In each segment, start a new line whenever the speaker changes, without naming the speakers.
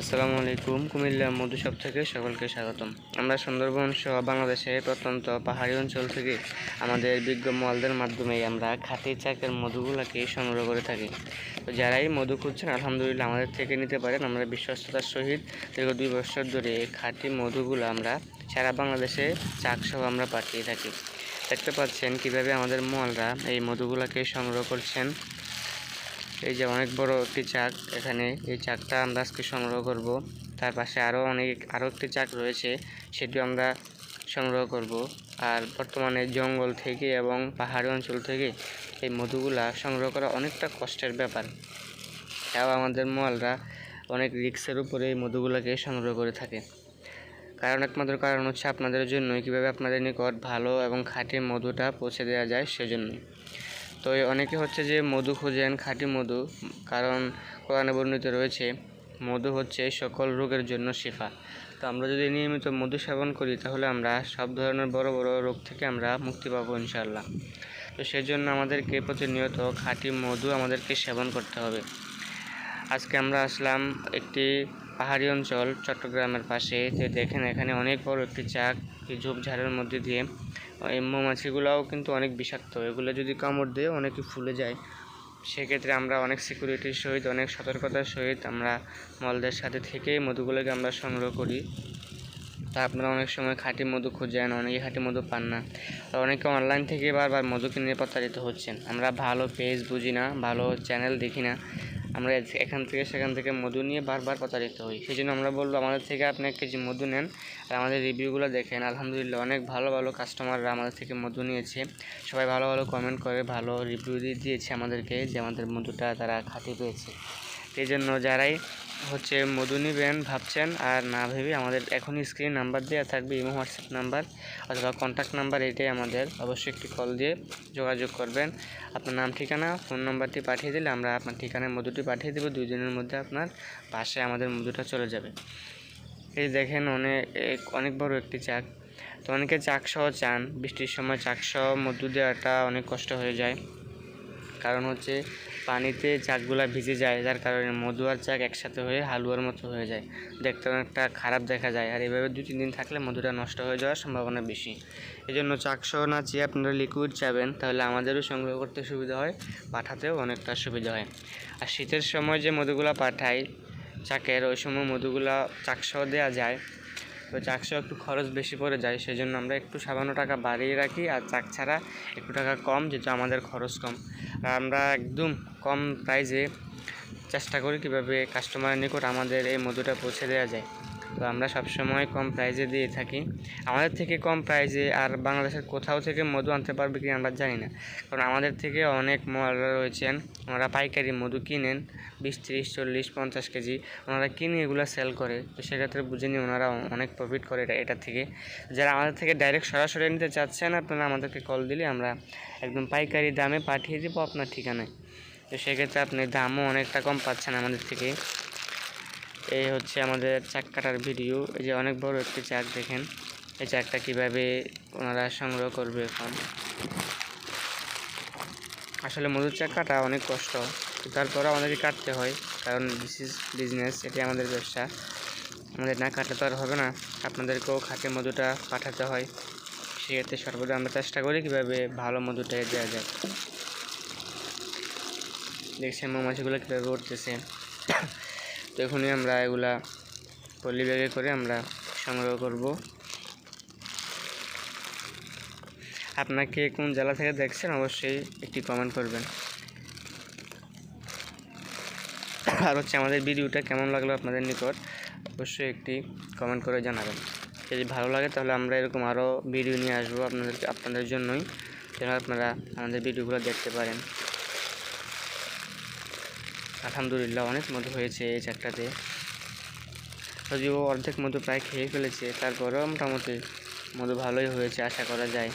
আসসালামু আলাইকুম। কুমিল্লা মধুসব থেকে সকলকে স্বাগতম। আমরা সুন্দরবন সহ বাংলাদেশের প্রত্যন্ত পাহাড়ি অঞ্চল থেকে আমাদের বিজ্ঞ মলদের মাধ্যমে আমরা খাঁটি চাকের মধুগুলোকে সংগ্রহ করে থাকি। তো যারাই মধু খুঁজছেন, আলহামদুলিল্লাহ আমাদের থেকে নিতে পারেন। আমরা বিশ্বস্ততার সহিত দীর্ঘ দুই বছর ধরে খাঁটি মধুগুলো আমরা সারা বাংলাদেশে চাক সহ আমরা পাঠিয়ে থাকি। দেখতে পাচ্ছেন কীভাবে আমাদের মলরা এই মধুগুলোকে সংগ্রহ করছেন। এই যে অনেক বড় একটি চাক এখানে। এই চাকটা আমরা আজকে সংগ্রহ করব। তার পাশে আরও অনেক আরও একটি চাক রয়েছে, সেটিও আমরা সংগ্রহ করব। আর বর্তমানে জঙ্গল থেকে এবং পাহাড়ি অঞ্চল থেকে এই মধুগুলা সংগ্রহ করা অনেকটা কষ্টের ব্যাপার। তাও আমাদের মলরা অনেক রিক্সের উপরে এই মধুগুলোকে সংগ্রহ করে থাকে। কারণ একমাত্র কারণ হচ্ছে আপনাদের জন্যই, কীভাবে আপনাদের নিকট ভালো এবং খাঁটি মধুটা পৌঁছে দেওয়া যায় সেজন্যই। তো অনেকে হচ্ছে যে মধু খুঁজেন, খাঁটি মধু, কারণ কোরআনে বর্ণিত রয়েছে, মধু হচ্ছে সকল রোগের জন্য শেফা। তো আমরা যদি নিয়মিত মধু সেবন করি, তাহলে আমরা সব ধরনের বড় বড় রোগ থেকে আমরা মুক্তি পাবো ইনশাল্লাহ তো সেজন্য আমাদেরকে প্রতিনিয়ত খাঁটি মধু আমাদেরকে সেবন করতে হবে। আজকে আমরা আসলাম একটি পাহাড়ি অঞ্চল, চট্টগ্রামের পাশে। যে দেখেন এখানে অনেক বড় একটি চাক এই ঝোপঝাড়ের মধ্যে দিয়ে। এই মৌমাছিগুলোও কিন্তু অনেক বিষাক্ত। এগুলো যদি কামড় দিয়ে অনেকে ফুলে যায়, সেক্ষেত্রে আমরা অনেক সিকিউরিটির সহিত, অনেক সতর্কতার সহিত আমরা মলদের সাথে থেকেই মধুগুলোকে আমরা সংগ্রহ করি। তা আপনারা অনেক সময় খাঁটি মধু খুঁজেন, অনেকে খাঁটি মধু পান না। আর অনেকে অনলাইন থেকে বারবার মধু কিনে প্রতারিত হচ্ছেন আমরা ভালো পেজ বুঝি না, ভালো চ্যানেল দেখি না। আমরা এখান থেকে, সেখান থেকে মধু নিয়ে বারবার প্রতারিত হই। সেই জন্য আমরা বলব, আমাদের থেকে আপনি এক কেজি মধু নেন আর আমাদের রিভিউগুলো দেখেন। আলহামদুলিল্লাহ, অনেক ভালো ভালো কাস্টমাররা আমাদের থেকে মধু নিয়েছে। সবাই ভালো ভালো কমেন্ট করে, ভালো রিভিউ দিয়ে দিয়েছে আমাদেরকে যে আমাদের মধুটা তারা খাঁটি পেয়েছে। এই জন্য যারাই হচ্ছে মধু নিবেন ভাবছেন আর না ভেবে আমাদের এখনই স্ক্রিন নাম্বার দেওয়া থাকবে, ইমো হোয়াটসঅ্যাপ নাম্বার অথবা কন্ট্যাক্ট নাম্বার এটাই আমাদের। অবশ্যই একটি কল দিয়ে যোগাযোগ করবেন। আপনার নাম, ঠিকানা ফোন নাম্বারটি পাঠিয়ে দিলে আমরা আপনার ঠিকানায় মধুটি পাঠিয়ে দেবো। দুই দিনের মধ্যে আপনার পাশে আমাদের মধুটা চলে যাবে। এই দেখেন অনেক অনেক বড় একটি চাক। তো অনেকে চাকসহ চান, বৃষ্টির সময় চাক সহ মধু দেওয়াটা অনেক কষ্ট হয়ে যায়। কারণ হচ্ছে পানিতে চাকগুলা ভিজে যায়, যার কারণে মধু আর চাক একসাথে হয়ে হালুয়ার মতো হয়ে যায়। দেখতে অনেকটা খারাপ দেখা যায় আর এভাবে দু তিন দিন থাকলে মধুটা নষ্ট হয়ে যাওয়ার সম্ভাবনা বেশি। এই জন্য চাকসহ না চেয়ে আপনারা লিকুইড চাবেন তাহলে আমাদেরও সংগ্রহ করতে সুবিধা হয়, পাঠাতেও অনেকটা সুবিধা হয়। আর শীতের সময় যে মধুগুলা পাঠাই, চাকের, ওই সময় মধুগুলা চাকসহ দেওয়া যায় তো চাকসহ একটু খরচ বেশি পড়ে যায় সেই জন্য আমরা একটু সামান্য টাকা বাড়িয়ে রাখি, আর চাক ছাড়া একটু টাকা কম যেহেতু আমাদের খরচ কম। আর আমরা একদম কম প্রাইজে চেষ্টা করি কীভাবে কাস্টমারের নিকট আমাদের এই মধুটা পৌঁছে দেওয়া যায়। তো আমরা সবসময় কম প্রাইজে দিয়ে থাকি। আমাদের থেকে কম প্রাইজে আর বাংলাদেশের কোথাও থেকে মধু আনতে পারবে কি আমরা জানি না। কারণ আমাদের থেকে অনেক মহলরা রয়েছেন, ওনারা পাইকারি মধু কিনেন, বিশ, তিরিশ, চল্লিশ, পঞ্চাশ কেজি। ওনারা কিনে এগুলো সেল করে, তো সেক্ষেত্রে বুঝে নিয়ে ওনারা অনেক প্রফিট করে এটা এটা থেকে। যারা আমাদের থেকে ডাইরেক্ট সরাসরি নিতে চাচ্ছেন, আপনারা আমাদেরকে কল দিলে আমরা একদম পাইকারি দামে পাঠিয়ে দেবো আপনার ঠিকানায়। তো সেক্ষেত্রে আপনি দামও অনেকটা কম পাচ্ছেন আমাদের থেকে। এই হচ্ছে আমাদের চাক কাটার ভিডিও। এই যে অনেক বড় একটি চাক, দেখেন। এই চাকটা কীভাবে ওনারা সংগ্রহ করবে এখন। আসলে মধুর চাক কাটা অনেক কষ্ট। তারপরেও আমাদেরকে কাটতে হয়, কারণ দিস ইজ বিজনেস এটি আমাদের ব্যবসা। আমাদের না কাটলে তো আর হবে না। আপনাদেরকেও খাঁটি মধুটা পাঠাতে হয়। সেক্ষেত্রে সর্বদা আমরা চেষ্টা করি কীভাবে ভালো মধুটা দেওয়া যায়। দেখছেন মৌমাছিগুলো কীভাবে উঠতেছে। তো এখনই আমরা এগুলা পলি ব্যাগে করে আমরা সংগ্রহ করব। আপনাকে কোন জেলা থেকে দেখছেন অবশ্যই একটি কমেন্ট করবেন। আর হচ্ছে আমাদের ভিডিওটা কেমন লাগল আপনাদের নিকট অবশ্যই একটি কমেন্ট করে জানাবেন। যদি ভালো লাগে তাহলে আমরা এরকম আরও ভিডিও নিয়ে আসব আপনাদেরকে আপনাদের জন্যই, যেন আপনারা আমাদের ভিডিওগুলো দেখতে পারেন। আলহামদুলিল্লাহ, অনেক মধু হয়েছে এই চারটাতে। যদিও অর্ধেক মধু প্রায় খেয়ে ফেলেছে, তারপরেও মোটামুটি মধু ভালোই হয়েছে আশা করা যায়।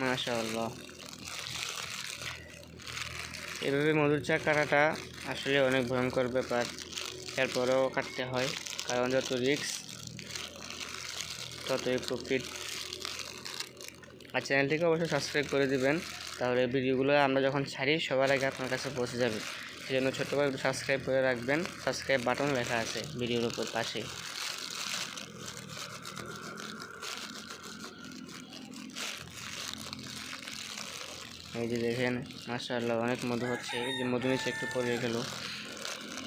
মাশাআল্লাহ। এভাবে মধুর চা কাটাটা আসলে অনেক ভয়ঙ্কর ব্যাপার। এরপরেও কাটতে হয়, কারণ যত রিস্ক, ততই প্রফিট। আর চ্যানেলটিকে অবশ্যই সাবস্ক্রাইব করে দিবেন। তাহলে ভিডিওগুলো আমরা যখন ছাড়ি, সবার আগে আপনার কাছে পৌঁছে যাবে। সেই জন্য ছোট্ট করে একটু সাবস্ক্রাইব করে রাখবেন। সাবস্ক্রাইব বাটন লেখা আছে ভিডিওর উপর পাশে। এই যে দেখেন, মাশাআল্লাহ, অনেক মধু হচ্ছে। এই যে মধু নিচে একটু পড়ে গেল।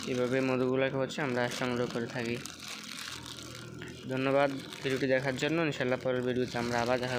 এইভাবে মধুগুলোকে হচ্ছে আমরা সংগ্রহ করে থাকি। ধন্যবাদ ভিডিওটি দেখার জন্য। ইনশাল্লাহ পরের ভিডিওতে আমরা আবার দেখা।